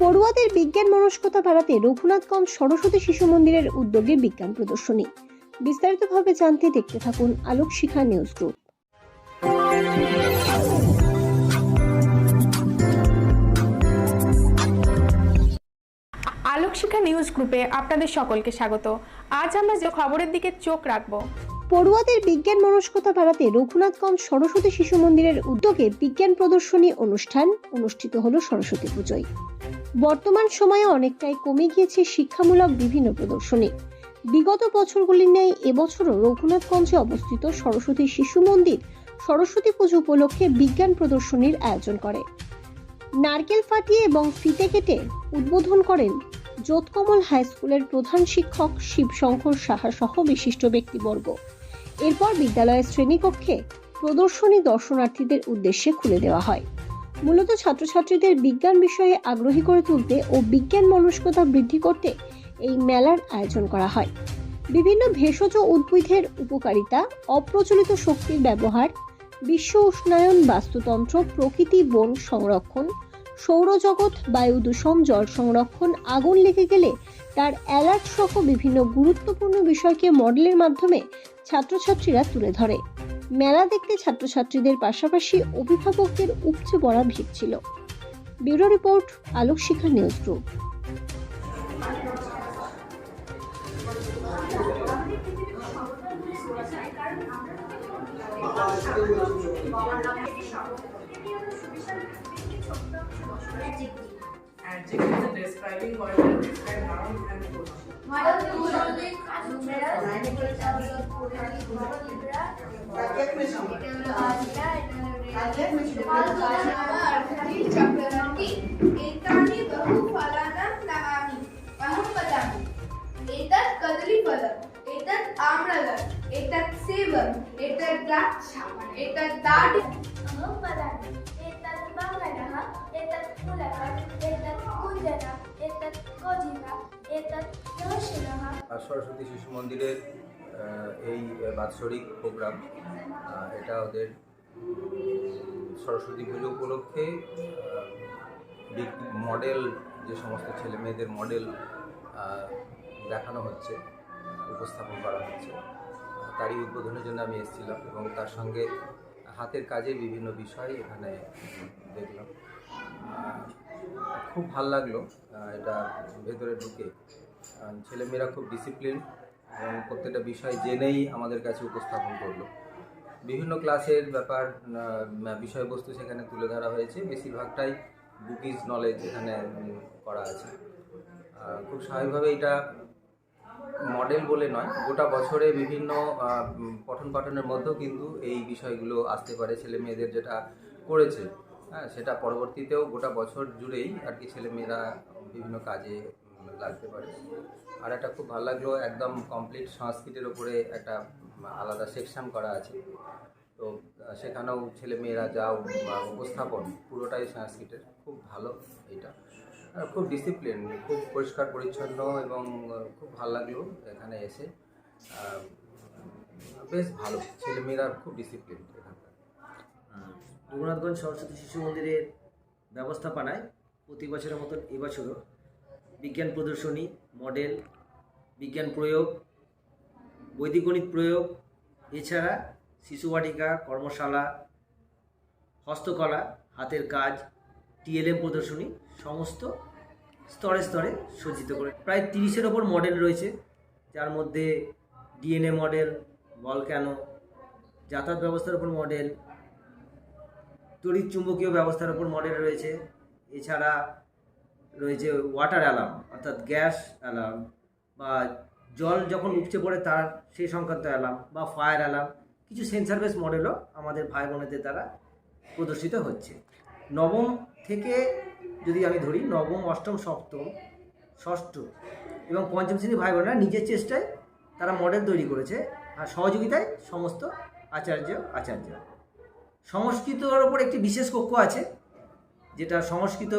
পড়ুয়াদের বিজ্ঞান মনস্কতা বাড়াতে রঘুনাথগঞ্জ সরস্বতী শিশু মন্দিরের উদ্যোগে বিজ্ঞান প্রদর্শনী। বিস্তারিতভাবে জানতে দেখতে থাকুন Alok Shikha news group. Alokshikha news গ্রুপে আপনাদের সকলকে স্বাগত। আজ আমরা যে খবরের দিকে চোখ রাখব। পড়ুয়াদের বিজ্ঞান মনস্কতা বাড়াতে রঘুনাথগঞ্জ সরস্বতী শিশু মন্দিরের উদ্যোগে বিজ্ঞান প্রদর্শনী অনুষ্ঠান অনুষ্ঠিত হলো সরস্বতী পুজোয়। বর্তমান সময়ে অনেকটাই কমে গিয়েছে শিক্ষামূলক বিভিন্ন প্রদর্শনী। বিগত বছরগুলির ন্যায় এবছরও রঘুনাথগঞ্জে অবস্থিত সরস্বতী শিশু মন্দির সরস্বতী পুজো উপলক্ষে বিজ্ঞান প্রদর্শনীর আয়োজন করে। নারকেল ফাটিয়ে এবং ফিতে কেটে উদ্বোধন করেন যোধকমল হাই স্কুলের প্রধান শিক্ষক শিবশঙ্কর সাহা সহ বিশিষ্ট ব্যক্তিবর্গ। এরপর বিদ্যালয়ের শ্রেণীকক্ষে প্রদর্শনী দর্শনার্থীদের উদ্দেশ্যে খুলে দেওয়া হয়। মূলত ছাত্রছাত্রীদের বিজ্ঞান বিষয়ে আগ্রহী করে তুলতে ও বিজ্ঞান মনস্কতা বৃদ্ধি করতে এই মেলার আয়োজন করা হয়। বিভিন্ন ভেষজ উদ্ভিদের উপকারিতা, অপ্রচলিত শক্তির ব্যবহার, বিশ্ব উষ্ণায়ন বাস্তুতন্ত্র, প্রকৃতি বন সংরক্ষণ, সৌরজগৎ, বায়ু দূষণ, জল সংরক্ষণ, আগুন লেগে গেলে তার অ্যালার্ট সহ বিভিন্ন গুরুত্বপূর্ণ বিষয়কে মডেলের মাধ্যমে ছাত্রছাত্রীরা তুলে ধরে। মেলা দেখতে ছাত্রছাত্রীদের পাশাপাশি অভিভাবকদের উপচে পড়া ভিড় ছিল bureau report Alok Shikha news group अध्यात्मशम चक्रवर्ती एतानि बहु फलानां सरस्वती शिशु मंदिर এই বাৎসরিক প্রোগ্রাম এটা ওদের সরস্বতী পুজো উপলক্ষে মডেল, যে সমস্ত ছেলে মেয়েদের মডেল দেখানো হচ্ছে, উপস্থাপন করা হচ্ছে তারই উদ্বোধনের জন্য আমি এসেছিলাম এবং তার সঙ্গে হাতের কাজের বিভিন্ন বিষয় এখানে দেখলাম। খুব ভালো লাগল এটা ভেতরে ঢুকে। ছেলেমেয়েরা খুব ডিসিপ্লিন এবং প্রত্যেকটা বিষয় জেনেই আমাদের কাছে উপস্থাপন করল। বিভিন্ন ক্লাসের ব্যাপার বিষয়বস্তু সেখানে তুলে ধরা হয়েছে। বেশিরভাগটাই বুকিজ নলেজ এখানে করা আছে। খুব স্বাভাবিকভাবে এটা মডেল বলে নয়, গোটা বছরে বিভিন্ন পঠন পাঠনের মধ্যেও কিন্তু এই বিষয়গুলো আসতে পারে। ছেলে মেয়েদের যেটা করেছে হ্যাঁ সেটা পরবর্তীতেও গোটা বছর জুড়েই আর কি ছেলেমেয়েরা বিভিন্ন কাজে লাগতে পারে। আর একটা খুব ভালো লাগল, একদম কমপ্লিট সংস্কৃতের উপরে একটা আলাদা সেকশন করা আছে। তো সেখানেও ছেলে মেয়েরা বা উপস্থাপন, পুরোটাই সংস্কৃতের। খুব ভালো আর খুব ডিসিপ্লিন খুব পরিষ্কার, পরিচ্ছন্ন এবং খুব ভালো লাগল এখানে এসে। বেশ ভালো। ছেলে মেয়েরা খুব ডিসিপ্লিন এখানকার। রঘুনাথগঞ্জ সরস্বতী শিশু মন্দিরের ব্যবস্থাপনায় প্রতি বছরের মতন এবছরও বিজ্ঞান প্রদর্শনী, মডেল, বিজ্ঞান প্রয়োগ, বৈদিক গণিত প্রয়োগ, এছাড়া শিশুবাটিকা, কর্মশালা, হস্তকলা, হাতের কাজ টিএলএম প্রদর্শনী, সমস্ত স্তরে স্তরে সজ্জিত করে। প্রায় তিরিশের ওপর মডেল রয়েছে, যার মধ্যে ডিএনএ মডেল, বলক্যানো, যাতায়াত ব্যবস্থার উপর মডেল, তড়িৎ চুম্বকীয় ব্যবস্থার উপর মডেল রয়েছে। এছাড়া রয়েছে ওয়াটার অ্যালার্ম অর্থাৎ গ্যাস অ্যালার্ম বা জল যখন উপচে পড়ে তার সেই সংক্রান্ত অ্যালার্ম বা ফায়ার অ্যালার্ম কিছু সেন্সার বেস মডেলও আমাদের ভাই বোনেদের দ্বারা প্রদর্শিত হচ্ছে। নবম থেকে যদি আমি ধরি, নবম, অষ্টম, সপ্তম, ষষ্ঠ এবং পঞ্চম শ্রেণির ভাই বোনেরা নিজের চেষ্টায় তারা মডেল তৈরি করেছে আর সহযোগিতায় সমস্ত আচার্য আচার্য। সংস্কৃতর ওপর একটি বিশেষ কক্ষ আছে, যেটা সংস্কৃত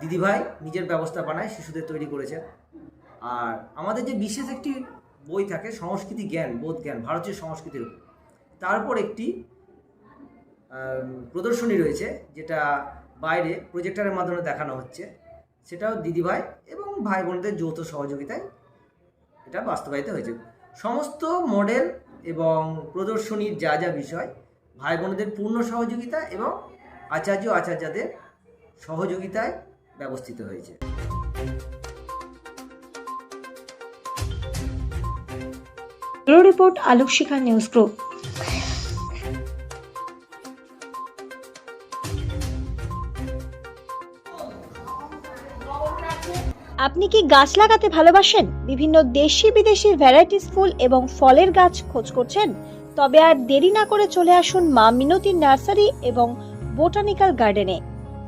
দিদিভাই নিজের ব্যবস্থাপনায় শিশুদের তৈরি করেছেন। আর আমাদের যে বিশেষ একটি বই থাকে, সংস্কৃতি জ্ঞান, বোধ জ্ঞান, ভারতীয় সংস্কৃতির উপর। তারপর একটি প্রদর্শনী রয়েছে, যেটা বাইরে প্রজেক্টরের মাধ্যমে দেখানো হচ্ছে। সেটাও দিদিভাই এবং ভাই বোনদের যৌথ সহযোগিতায় এটা বাস্তবায়িত হয়েছে। সমস্ত মডেল এবং প্রদর্শনীর যা যা বিষয় ভাই বোনদের পূর্ণ সহযোগিতা এবং আচার্য আচার্যদের সহযোগিতায় ব্যবস্থিত হয়েছে। Report Alok Shikha news group. আপনি কি গাছ লাগাতে ভালোবাসেন? বিভিন্ন দেশি বিদেশি ভ্যারাইটিস ফুল এবং ফলের গাছ খোঁজ করছেন? তবে আর দেরি না করে চলে আসুন মা মিনতি নার্সারি এবং বোটানিক্যাল গার্ডেনে।